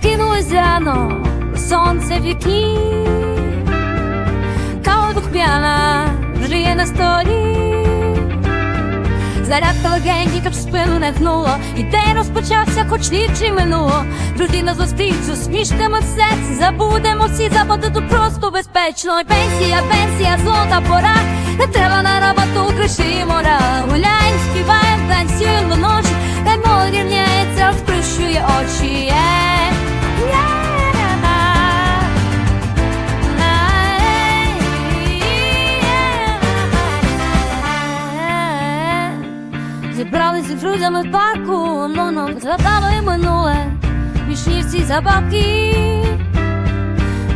різдвяно, сонце в вікні, кава духмяна вже на столі. Зарядка легенька в спину не гнуло, і день розпочався, хоч ніч минуло. Друзі на зустріч з усмішками забудемо всі забути тут просто безпечно. І пенсія, пенсія, золота пора. Не треба на роботу криші мора. Зібрались з друзями в парку, ну згадали минуле, вічні всі забавки.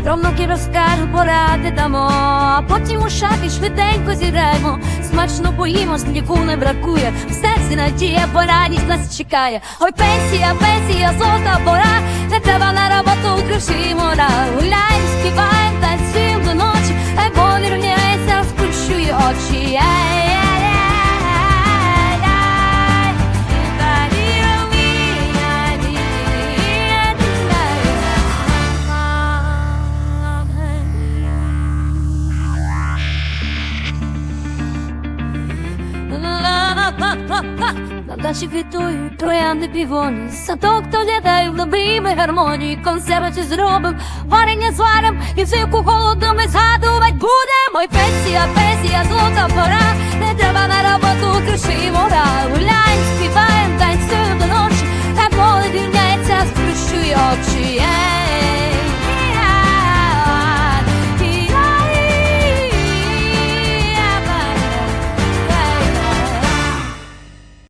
Про розкажу, поради дамо, а потім у шафі швиденько зіграємо. Смачно поїмо, сліку не бракує. В серці надія, бо радість нас чекає. Ой, пенсія, пенсія, золота пора. Не треба на роботу На дачі квітують троянди півоні. Садок доглядаю в добрій ми гармонії. Консервацію зробим, варення зварим І взимку голоду ми згадувати будемо мой пенсія, пенсія, золота пора. Не треба на роботу криші мора Гуляємо,